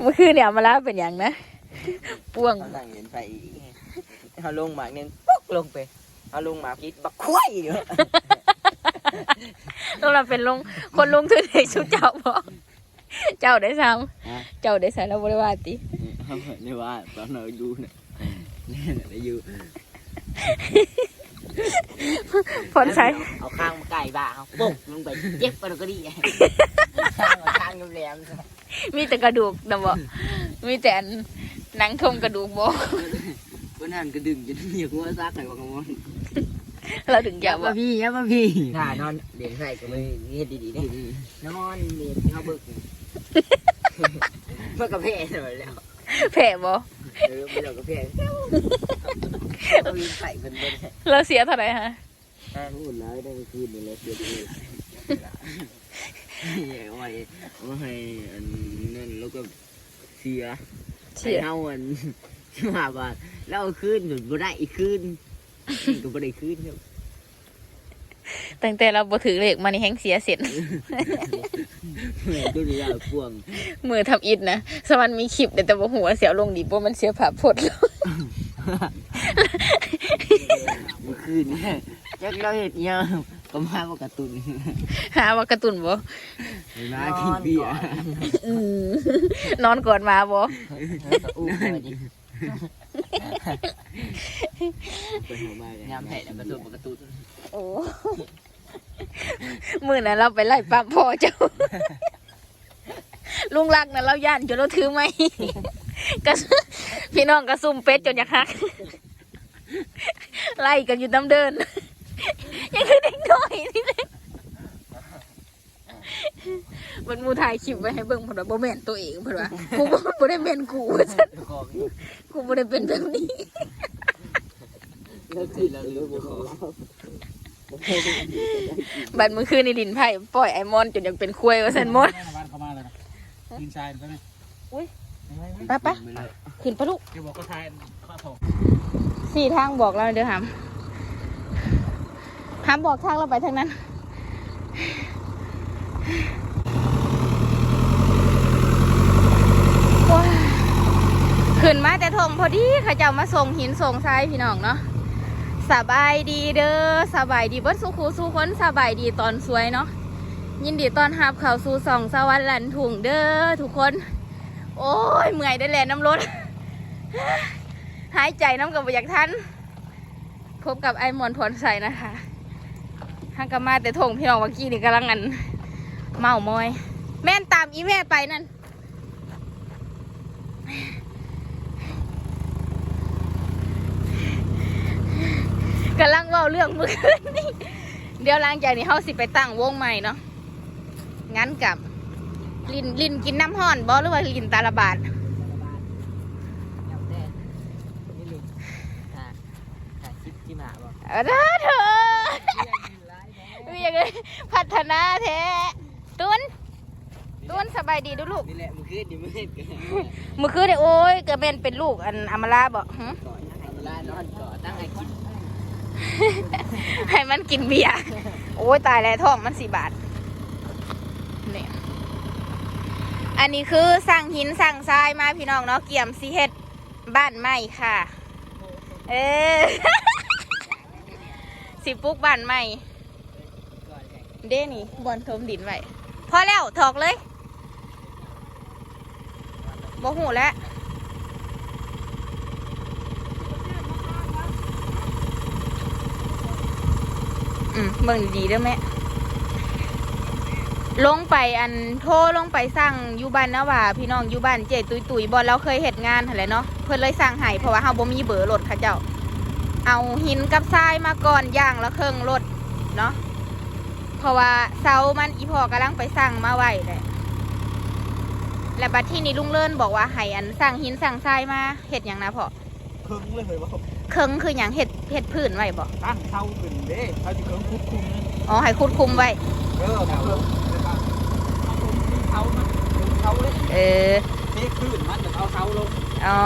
เมื่อคืนเนี่ยเอามาลาเป็นอย่างนะป่วง เขานั่งเห็นไฟเขาลงหมากหนึงปุ๊กลงไปเขาลงหมากพิษบักควายอยู่ต้องเราเป็นลงคนลงทุนให้ชุดเจ้าบอกเจ้าได้ซ้ำเจ้าได้ใส่แล้วบริวารตินี่ว่าตอนเราดูเนี่ยนี่เราอยู่ ผลใส่เอาข้างมาไก่บ้าเขาปุ๊กลงไปเจ็บไปแล้วก็ดีข้างข้างแหลมมีแต่กระดูกนะบอกมีแต่อันหนังทมกระดูกบอกคนนั้นก็ดึงจนเหยียบหัวซักไหนบอกงงเราถึงจะบอมากพี่ยับมาพี่ถ้านอนเด่นให้ก็ไม่เฮ็ดดีๆได้นอนเด่นเขาบึกเพื่อกระเพาะเลยแล้วแผ่บอ เออไม่ต้องกระเพาะเอาวินใส่เป็นเป็นเราเสียเท่าไหร่ฮะพูดแล้วได้คืนเลยเดี๋ยวดีโอ้ยโอ้ยอันนั่นแล้วก็เสียเสียเท่าอันมาบาทแล้วเอาคืนหนุนบ่ได้อีกคืนก็บ่ได้คืนครับ ตั้งแต่เราบ่ถือเลขมานี่แห้งเสียเสร็จแม่ดูนี่ยาวพ่วงมือทำอิดนะสวรรค์มีคลิปแต่แต่ว่าหัวเสียวลงดีบ่มันเสียผ่าพดแล้วเมื่อคืนเนี่ยจักเราเห็ดเนี่ยก็มาว่ากระตุนหาว่ากระตุนบ่มากินเบียร์อืมนอนก่อนมาบ่อู้ดิเป็นหัวมากเลยยามแผ่แล้วกระตุนกระตุน โอ้ มือนั้นเราไปไล่ปั๊มพ่อเจ้า ลุงรักนะเราย่านจนเราถือไหมกระพี่น้องกระซุ่มเป็ดจนอยากหัก ไล่กันอยู่น้ำเดิน ยังคือเด็กน้อยนี่เลยมันมูถ่ายคลิปไว้ให้เบิ่งเพนว่าบ่แม่นตัวเองเพนว่ากูบ่บ่ได้เป็นกูว่าซั่นกูบ่ได้เป็นแบบนี้ แล้วคืนแล้วรู้บ่ขอ บัดมื้อคืนนี่ลินไผ่ปล่อยไอมอนจนอยากเป็นควายว่าซั่นมอนแม่นบ้านเขามาเลยนะดินทรายใช่ไหมไปไปขึ้นปะลูกเดี๋ยวบอกก็ทายข้าวถงสี่ทางบอกเราเดี๋ยวหามหามบอกทางเราไปทางนั้นว้าขึ้นมาแต่ทงพอดีเขาเจ้ามาส่งหินส่งทรายพี่น้องเนาะ สบายดีเด้อสบายดีเบิดสุขูสุคนสบายดีตอนสวยเนาะยินดีตอนหับเข้าสู่สองสวรรค์หลันถุงเด้อทุกคน โอ้ยเมื่อยได้แลน้ำรถ หายใจน้ำกับอยากทันพบกับไอ้มอนพรใส่นะคะห้างกมาแต่ทงพี่น้องเมื่อกี้นี่กำลังงัน เมามอย แม่นตามอีแม่ไปนั่น กำลังเว่าเรื่องเมื่อคืนนี่เดี๋ยวหลังจากนี้เขาสิไปตั้งวงใหม่เนาะงั้นกับลินลินกินน้ำห่อนบอหรือว่าลินตาละบาดคลิปที่มาบอกเอาเด้อเธอมีอย่างไงพัฒนาแท้ตุนตุนสบายดีดูลูกนี่แหละมึงคืนดิมึงเฮ็ดกันเมื่อคืนนี่โอ้ยเกิดเป็นเป็นลูกอันอมราบอกก่อนนะให้เวลานอนก่อนตั้งให้กิน ให้มันกินเบียร์โอ้ยตายแล้วท้องมันสี่บาทนี่อันนี้คือสั่งหินสั่งทรายมาพี่น้องเนาะเกี่ยมซีเฮ็ดบ้านใหม่ค่ะ เออสิปลูกบ้านใหม่เด้นี่บอลทมดินไว้พอแล้วถอกเลยบ่หูแล้ว อืมเบิ่งดีๆเด้อแม่ลงไปอันโทรลงไปสั่งอยู่บ้านนะว่า พี่น้องอยู่บ้านเจตุยตุยบอลเราเคยเห็ดงานหั่นแหละเนาะเพิ่นเลยสั่งให้เพราะว่าเฮาบ่มีเบอร์รถค่ะเจ้า เอาหินกับทรายมาก่อนอย่างละเครื่องรถเนาะเพราะว่าเสามันอีพอกำลังไปสั่งมาไว้แหละและบัดที่นี่ลุงเลินบอกว่าให้อันสั่งหินสั่งทรายมาเห็ดอย่างนะพ่อเคิงเลยเหรอเคิงคืออย่างเห็ดเห็ดพื้นไว้บอกตั้งเท้าขึ้นเด้เขาจะเคิงคุดคุมอ๋อให้คุดคุมไว้ เออเคิงเท้ามันเท้าเลยเออเทขึ้นมันจะเอาเท้าลงอ๋อ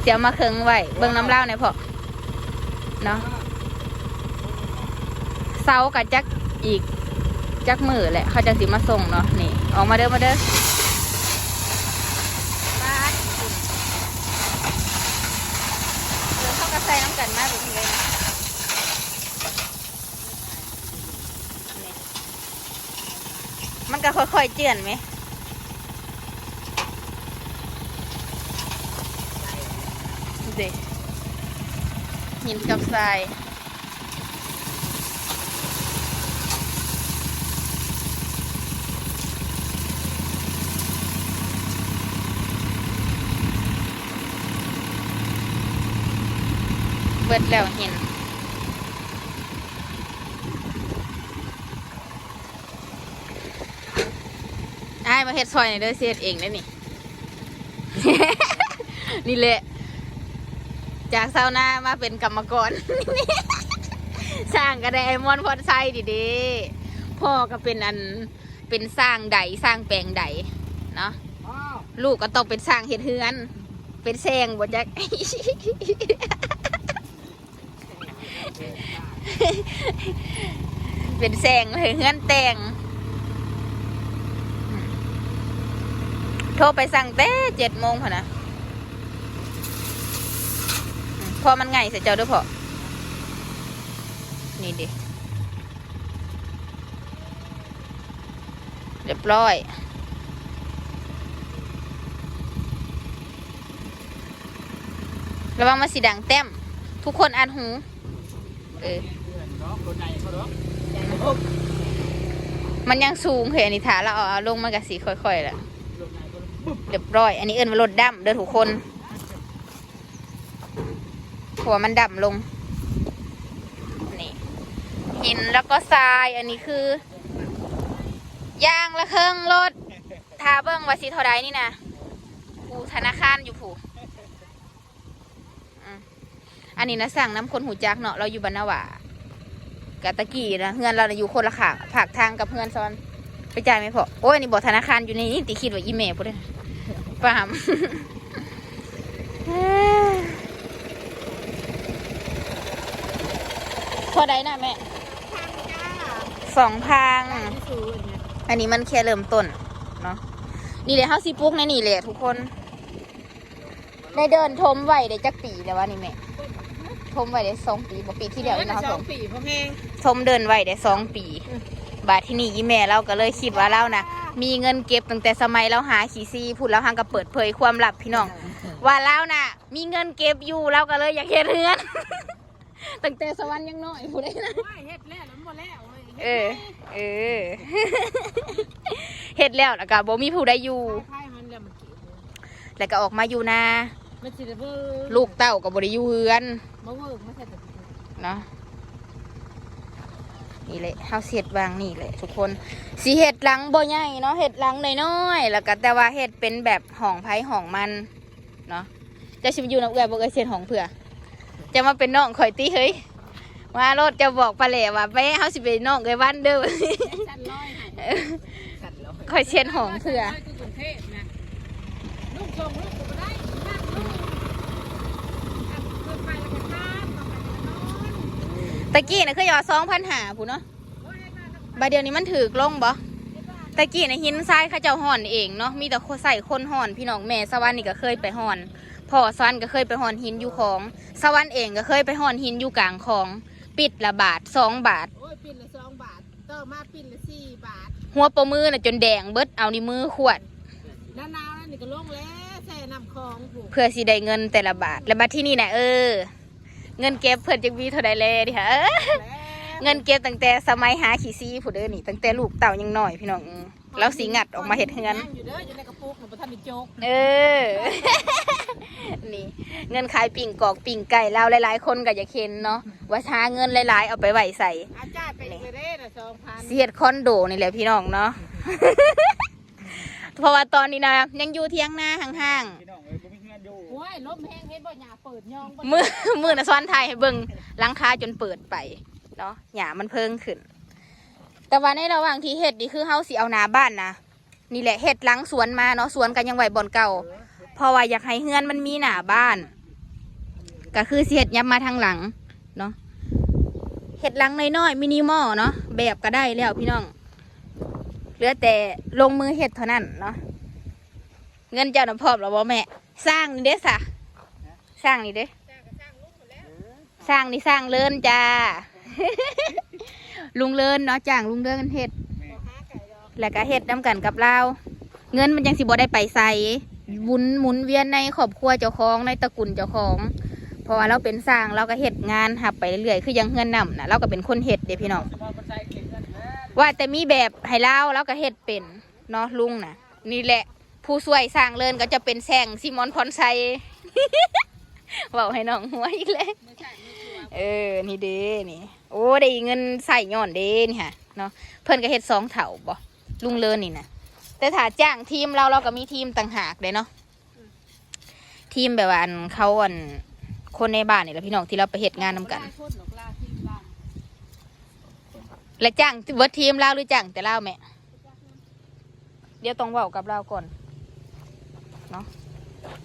เสียวมาเคิงไว้เบิ่งน้ำเล่าหน่อยพ่อเนาะเสากับจักอีกจักมือแหละเขาจะสิมาส่งเนาะนี่ ออกมาเด้อมาเด้อ กันมากแบบนี้เลยนะมันก็ค่อยๆเจือนไหมเด็กหินกับทราย เบิดแล้วเห็นไอ้มาเฮ็ดซอยในอยเด้อเสียเองได้นี่ นี่แหละ จากซาวนามาเป็นกรรมกรสร้างกระไดไอมอนพอดไซดีเด้พ่อก็เป็นอันเป็นสร้างใดสร้างแปลงใดเนาะลูกก็ต้องเป็นสร้างเฮ็ดเฮือน เป็นแซงบ่จัก เป็นแซงเลยเฮือนแต่ง โทรไปสั่งแต่เจ็ดโมงพอนะพอมันไงเสร็จเจ้าด้วยพอนี่ดิเรียบร้อยระวังมาสีดังแต้มทุกคนอ่านหู เออ มันยังสูงเหรออันนี้ถาเราเอาลงมากะสีค่อยๆแหละเรียบร้อย อันนี้เอิ้นว่ารถดำเด้อทุกคน หัวมันดำลง นี่ หินแล้วก็ทรายอันนี้คือยางละเครื่องรถทาเบิ้งวาสีเท่าใดนี่นะผูธนาคารอยู่ผูอืมอันนี้นะสั่งน้ำคนหูจักเนาะเราอยู่บรรณาวา กะตะกี้นะเฮือนเราน่ะอยู่คนละขางผากทางกับเฮือนซ้อน ไปจ่ายไหมพอ โอ้ยอันนี่บอกธนาคารอยู่ในนี้ติคิดว่าอีเมลปุ๊ดปาม พอได้นะแม่สองพัง อันนี้มันแค่เริ่มต้นเนาะนี่เลยเฮาสิปลุกในนี่เลยทุกคน ได้เดินทมไหวได้จักปีแล้ววะนี่แม่ทมไหวได้สองปีบ่ปีที่แล้วนี่เนาะสสอองปีพ่อแพง ทมเดินไหวได้สองปี บาทที่นี่อีแม่เราก็เลยคิดว่าเรานะมีเงินเก็บตั้งแต่สมัยเราหาขี่ซีพูดแล้วหางก็เปิดเผยความลับพี่น้อง ว่าเราน่ะมีเงินเก็บอยู่เราก็เลยอยากเฮ็ดเรือน ตั้งแต่สวรรค์ยังน้อยพูดได้นะว่าเฮ็ดแล้วแล้วบ่แล้วเว้ยเออ เออเฮ็ดแล้วแล้วก็บ่มีผู้ใดอยู่พายมันแล้วมันเก็บแล้วก็ออกมาอยู่นามันสิได้เบิ่งลูกเต้าก็บ่ได้อยู่เฮือนมาเบิ่งมาใส่ตะเนาะ นี่แหละเฮาสิเฮ็ดวางนี่แหละทุกคนสิเฮ็ดหลังบ่ใหญ่เนาะเฮ็ดหลังน้อยๆแล้วก็แต่ว่าเฮ็ดเป็นแบบห้องไผห้องมันเนาะจะสิไปอยู่นำเอื้อยบ่เอ้ยเฮ็ดห้องเผื่อ จะมาเป็นน้องข่อยติเฮ้ยว่ารถจะบอกปลาแหล่ว่าไปเฮาสิเป็นน้องเอ้ยวันเด้อชั้นร้อยให้ข่อยเช็ดห้องเผื่อร้ยคือกรุงเทพนะลูกส่งลูกก็บ่ได้นั่งลูกอะเพิ่นไปแล้วก็ข้ามต่อไปก็นอน ตะกี้น่ะคืออยู่2,500พุ่นเนาะโอ้ยมาแล้วบัดเดี๋ยวนี้มันถูกลงบ่ตะกี้น่ะหินทรายเขาเจ้าห่อนเองเนาะมีแต่คนใส่คนห่อนพี่น้องแม่สวรรค์นี่ก็เคยไปห่อนพ่อสวรรค์ก็เคยไปห่อนหินอยู่ของ สวรรค์เองก็เคยไปห่อนหินอยู่กลางของ ปิดละบาทสองบาทโอ้ยปิ้นละสองบาทต่อมาปิ้นละสี่บาท หัวปมือน่ะจนแดงเบิดเอาในมือขวดหน้าหนาวนั่นนี่ก็ลงแล้วใส่น้ำคลองผูกเพื่อสิได้เงินแต่ละบาทและบัดที่นี่น่ะเออ เงินเก็บเพิ่นจักมีเท่าใดแลดิค่ะเออแล้วเงินเก็บตั้งแต่สมัยหาขี้ซีผู้เด้อนี่ตั้งแต่ลูกเต่ายังน้อยพี่น้องอืมแล้วสิงัดออกมาเฮ็ดเฮือนยังอยู่เด้ออยู่ในกระปุกหนูบ่ทันได้โจกเออ นี่เงินขายปิ่งกอกปิ่งไก่เราหลายๆ คนก็อยากเห็นเนาะว่าหาเงินหลายๆเอาไปไหวใส่อาจารย์ไปอีกเลยเด้อสองพันเสียดคอนโดนี่แหละพี่น้องเนาะเพราะว่าตอนนี้นะยังอยู่เที่ยงหน้าห่าง งินอยู่โอ้ยลมแห้งเห็นบ่หยาเปิดยองบ่มือมือนะซ้อนไทยให้เบิ่งหลังคาจนเปิดไปเนาะหยามันเพิ่งขึ้น แต่ว่าในระหว่างที่เฮ็ดนี่คือเฮาสิเอาหนาบ้านนะนี่แหละเฮ็ดหลังสวนมาเนาะสวนกันยังไหวบ่อนเก่าเพราะว่าอยากให้เฮือนมันมีหน้าบ้าน ก็คือสิเฮ็ดยับมาทางหลังเนาะเฮ็ดหลังน้อยๆมินิมอลเนาะแบบก็ได้แล้วพี่น้องเหลือแต่ลงมือเฮ็ดเท่านั้นเนาะเงินเจ้าน้ำพร้อมแล้วบ่แม่ สร้างนี่เด้อสะสร้างนี่เด้อจ้างก็จ้างลุงหมดแล้วอสร้างนี่สร้างเลินจ้า ลุงเลินเนาะจ้างลุงเลินเฮ็ด แล้วก็เฮ็ดน้ำกันกับเราเงินมันยังสิบ่ได้ไปใส่หมุนหมุนเวียนในครอบครัวเจ้าของในตระกูลเจ้าของเพราะว่าเราเป็นสร้างเราก็เฮ็ดงานหับไปเรื่อยๆคือยังเฮือนนำนะเราก็เป็นคนเฮ็ดเด้พี่น้องเฉพาะคนใจเก่งกันแล้วว่าแต่มีแบบให้เราเราก็เฮ็ดเป็นเนาะลุงนะนี่แหละ ผู้ช่วยสร้างเลินก็จะเป็นแซงซิมอนพรไซเว้าให้น้องหัวอีกแล้วไม่ใช่ไม่ชัวร์เออ นี่เด้นี่ โอ้ ได้เงินใส่ย้อนเด้นี่ค่ะ เนาะ เพิ่นก็เฮ็ดสองเถาบ่ลุงเลินนี่นะแต่ถ้าจ้างทีมเราเราก็มีทีมต่างหากเลยเนาะ ทีมแบบว่าอันเขาอันคนในบ้านนี่แหละพี่น้องที่เราไปเฮ็ดงานนำกันลากลาที่บ้านและจ้างเบิดทีมเราหรือจ้างแต่เราแม่ เดี๋ยวต้องเว้ากับเราก่อน เนาะ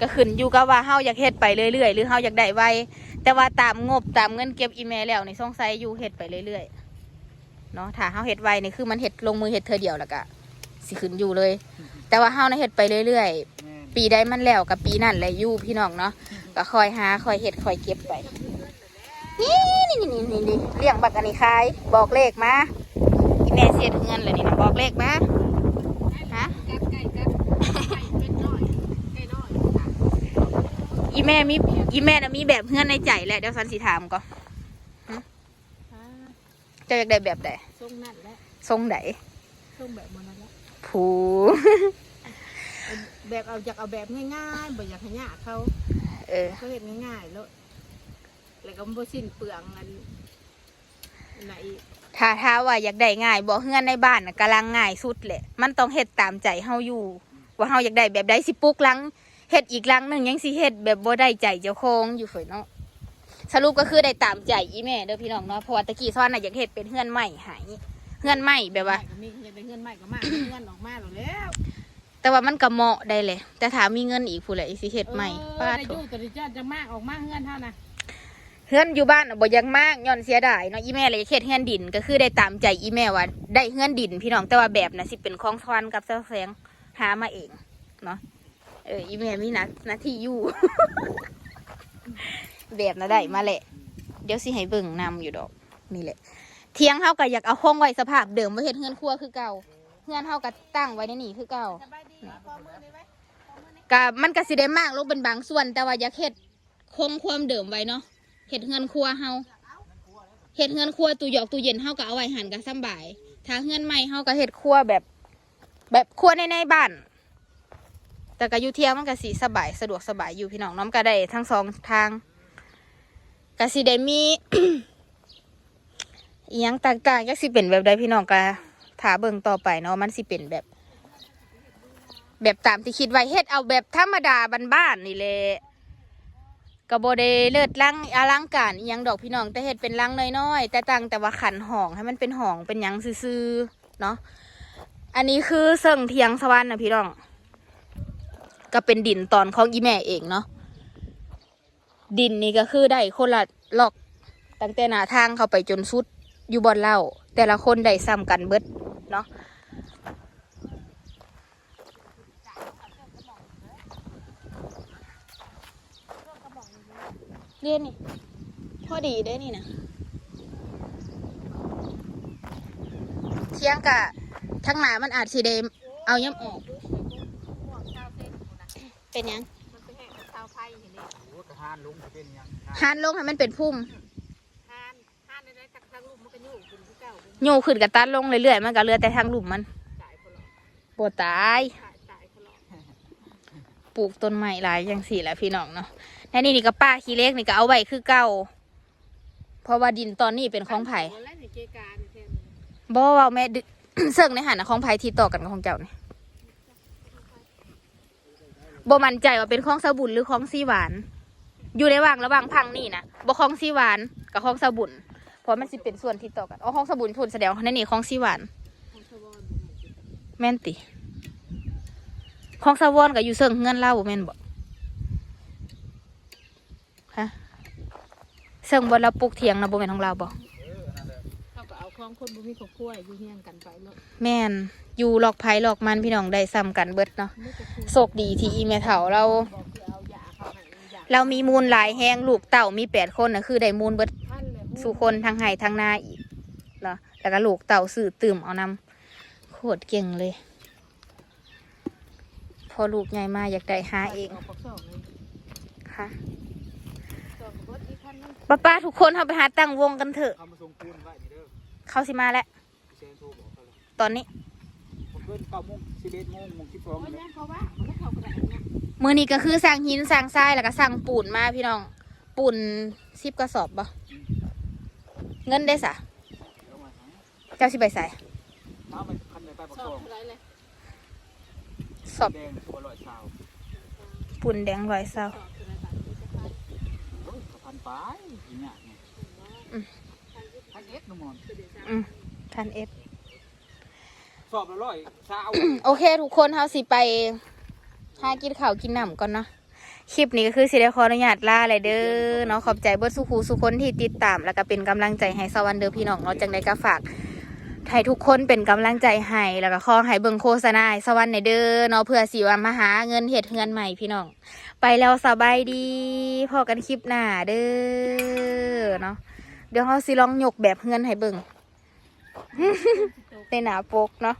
ก็ขึ้นอยู่กับว่าเฮาอยากเฮ็ดไปเรื่อยๆ หรือเฮาอยากได้ไวแต่ว่าตามงบตามเงินเก็บอีเมลแล้วในี่สงสัยอยู่เฮ็ดไปเรื่อยๆเนาะถ้าเฮาเฮ็ดไวนี่คือมันเฮ็ดลงมือเฮ็ดเธอเดียวแล้วก็สิขึ้นอยู่เลย แต่ว่าเฮานะเฮ็ดไปเรื่อยๆ ปีได้มันแล้วกับปีนั่นแหละอยู่พี่น้องเนาะก็คอยหาคอยเฮ็ดคอยเก็บไปนี่นี่นี่นี่นี่เลี้ยงบักอันนี้ขายบอกเลขมาอีแม่เสียเงินเลยนี่นะบอกเลขมาฮะ กัดไก่กัดไก่เป็นน้อยไก่น้อย อีแม่มีอีแม่น่ะมีแบบเฮือนในใจแหละเดี๋ยวสันสิถามก่อนอ่าเจะอยากได้แบบใดทรงนั่นแหละทรงไหนทรงแบบมันนั่นแหละผูเอาแบบเอาอยากเอาแบบง่ายๆบ่อยากให้ยากเขาเออเขาเห็นง่ายๆแล้วแล้วก็บ่สิ้นเปลืองอันไหนถ้าถ้าว่าอยากได้ง่ายบอกเฮือนในบ้านน่ะกำลังง่ายสุดแหละมันต้องเฮ็ดตามใจเฮาอยู่ ว่าเฮาอยากได้แบบใดสิปลูกหลัง เฮ็ดอีกหลังหนึงยังสิเฮ็ดแบบบ่ได้ใจเจ้าของอยู่เฝยเนาะสรุปก็คือได้ตามใจอีแม่เด้อพี่น้องเนาะเพราะว่าตะกี้ซ้อนน่ะอยากเฮ็ดเป็นเฮือนใหม่ให้เฮือนใหม่แบบว่า ก็มีอยากได้เงินใหม่ก็มา เงินออกมาแล้วแต่ว่ามันก็เหมาะได้เลยแต่ถ้ามีเงินอีกผู้ใดสิเฮ็ดใหม่เอป้าอได้โถอยู่แต่ดิจ้าจะมากออกมาเงินเท่านะเฮือนอยู่บ้านน่ะบ่อยังมากย้อนเสียดายเนาะอีแม่เลยเฮ็ดเฮือนดินก็คือได้ตามใจอีแม่ว่าได้เฮือนดินพี่น้องแต่ว่าแบบน่ะสิเป็นของทวันกับเจ้าแสงหามาเองเนาะ เอออีแม่มีหนาหน้าที่อยู่ แบบน่ะได้มาแหละ เดี๋ยวสิให้เบิ่งนำอยู่ดอก นี่แหละ เทียงเฮาก็อยากเอาห้องไว้สภาพเดิมไว้เฮ็ดเฮือนครัวคือเก่าเฮือนเฮาก็ตั้งไว้ในนี่คือเก่า สบายดีพอมือได้ไหมพอมือนี่ก็มันก็สิได้มากลงเป็นบางส่วน แต่ว่าอยากเฮ็ดคงความเดิมไว้เนาะเฮ็ดเฮือนครัวเฮาเฮ็ดเฮือนครัวตู้หยอกตู้เย็นเฮาก็เอาไว้หันก็สำบาย ถ้าเฮือนใหม่เฮาก็เฮ็ดครัวแบบ แบบครัวในในบ้าน แต่ก็อยู่เที่ยงมันก็สิสบายสะดวกสบายอยู่พี่น้องน้องก็ได้ทั้งสองทางก็สิได้มีอียังต่างๆก็สิเป็นแบบใดพี่น้องก็ถาเบิ่งต่อไปเนาะมันสิเป็นแบบ แบบตามที่คิดไว้เฮ็ดเอาแบบธรรมดาบ้านๆนี่แหละก็บ่ได้เลิศลังอลังการยังดอกพี่น้องแต่เฮ็ดเป็นลังน้อยๆแต่ต่างแต่ว่าขันห้องให้มันเป็นห้องเป็นยังซื่อๆเนาะอันนี้คือเสิ่งเทียงสวรรค์นะพี่น้อง ก็เป็นดินตอนของอีแม่เองเนาะดินนี่ก็คือได้คนละลอกตั้งแต่หน้าทางเข้าไปจนสุดอยู่บอนเล่า แต่ละคนได้ซ้ำกันเบิดเนาะเรียนนี่พอดีได้นี่นะเที่ยงกะทั้งหนามันอาจสิเดมเอาย่ำออก พวกชาวเส้นหมูนะ เป็นหยังมันเป็นแห่งชาวไทยเห็นดิโอ้กระทานลุงเป็นหยังหานลงให้มันเป็นพุ่มทานทานในนั้นจากทางลูกมันก็อยู่คุณที่เก่าโยกขึ้นกับตัดลงเรื่อยๆมันก็เหลือแต่ทางหลุมมันตายคนละปวดตายตายตายคนละปลูกต้นไม้หลายอย่างสี่แหละพี่น้องเนาะและนี่นี่ก็ป้าขี้เล็กนี่ก็เอาไว้คือเก่า เพราะว่าดินตอนนี้เป็นของไผ่ แล้วในเกการแทนบ่เว่าแม่ดึ เสิ่งในหันนะของไผ่ที่ต่อกันกับของเจ้านี่ บ่มั่นใจว่าเป็นของสบุญหรือของซีหวาน อยู่ในว่างระหว่างพังนี่นะบ่ของซีหวานกับของสบุญเพราะมันสิเป็นส่วนที่ต่อกันอ๋อของสบุญพูนแสดงว่านั่นนี่ของซีหวาน แม่นติของสวอนกับอยู่เซิงเงินเล่าบ่แม่นบ่ฮะเซิงบ่เราปลูกเถียงนะบ่แม่นของเราบ่เขาก็เอาของคนบ่มีครอบครัวอยู่เฮียงกันไปแล้วแม่นอยู่หลอกไผหลอกมันพี่น้องได้ซ้ำกันเบิดเนาะไม่ก็คือโชคดีที่อีแม่เฒ่าเราบอกคือเอายาเขาให้ยาเรามีมูลหลายแหงลูกเต่ามีแปดคนนะคือได้มูลเบิดท่านเลยสู่คนทางไห้ทางนาอีกเหรอแล้วก็ลูกเต่าสื่อตื่มเอานำโคตรเก่งเลย พอลูกใหญ่มาอยากได้หาเองาปักสองเลยค่ะสองกับเบิดอีกท่านนึงป้าป้าทุกคนเขาไปหาตั้งวงกันเถอะเขามาส่งปูนไว้นี่ เด้อเขาสิมาแล้วเซนโทรบอกเขาเลยตอนนี้ ผมเพิ่นเก้าโมงสิบเอ็ดโมงโมงสิบสองโอ้ยเลยแม่เขาว่าเขาก็เข้ากระดาษเนี่ยมือนี้ก็คือสั่งหินสั่งทรายแล้วก็สั่งปูนมาพี่น้อง ปูนสิบกระสอบบ่เงินได้สะเดี๋ยวมาหาเจ้าสิไปใส่ถ้ามันคันไหนไปประสกออบบอะไรเลยสอบแดงตัวลอยชาวปูนแดงร้อยเศร้าสอบอะไรแบบนี้จะไปโอ้ยพันปลายอย่างเงี้ยไงอืมพัน เอ็ดนุ่มอนอืมพันเอสสอบละร้อยเช้าโอเค ทุกคนเฮาสิไปหากินข้าวกินน้ำก่อนเนาะคลิปนี้ก็คือสิได้ขออนุญาตลาเลยเด้อเนาะขอบใจเบิร์ดสุขูสุคนที่ติดตาม แล้วก็เป็นกำลังใจให้สวรรค์เด้อพี่น้องเนาะจังใดก็ฝากให้ทุกคนเป็นกำลังใจให้แล้วก็ขอให้เบิ่งโฆษณาให้สวรรค์ในเด้อเนาะเพื่อสิว่ามาหาเงินเฮ็ดเฮือนใหม่พี่น้อง ไปแล้วสบายดีพอกันคลิปหน้าเด้อเนาะ เดี๋ยวเขาสิลองยกแบบเฮือนให้เบิ่งในหน้าปกเนาะ